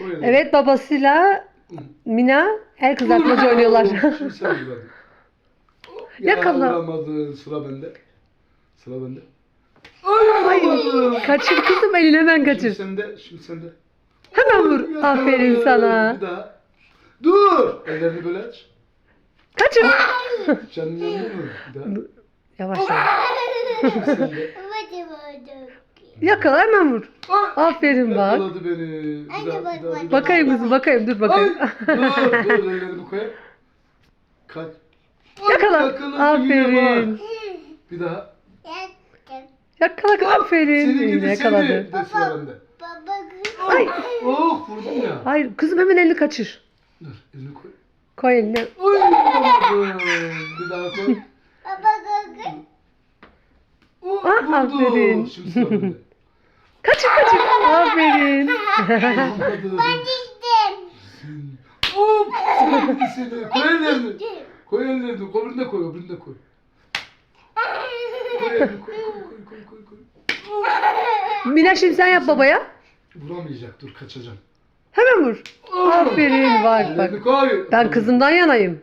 Elini. Evet babasıyla Mina el kızartmacı oynuyorlar. Şimdi sen vur hadi. Yakala. Ya vuramadın. Sıra bende. Sıra bende. Ay kaçır kızım elini hemen Şimdi kaçır. sende. Şimdi sende. Hemen vur. Aferin sana. Bir daha. Dur. Ellerini böyle aç. Kaçır. Canın yanıyor mu? Bir daha. Yavaş yavaş. Yakala hemen vur. Ay, Aferin bak. Yakaladı beni. Bir daha, bir daha, bir daha. Bakayım kızım bakayım dur Ay, bakayım. dur, dur koyayım. Kaç. Ay, Yakala. yakaladı yine Aferin. bak. Bir daha. Yakala aferin. Seni Yine gidi yakaladı. seni. De sıra bende. Ay. Oh vurdum ya. Hayır kızım hemen elini kaçır. Dur elini koy. Koy eline. Ay. Bir daha koy. Vurdum. Aferin. Şimdi sıra bende. Kaçır kaçır. Aferin. Oh seni gidi seni. Koy ellerini. Koy ellerini. Öbürünü de koy. Öbürünü de koy. Koy koy koy koy koy koy. koy. Mina şimdi sen yap babaya. Vuramayacak dur kaçacağım. Hemen vur. Aferin bak bak. Ellerini koy. Ben kızımdan yanayım.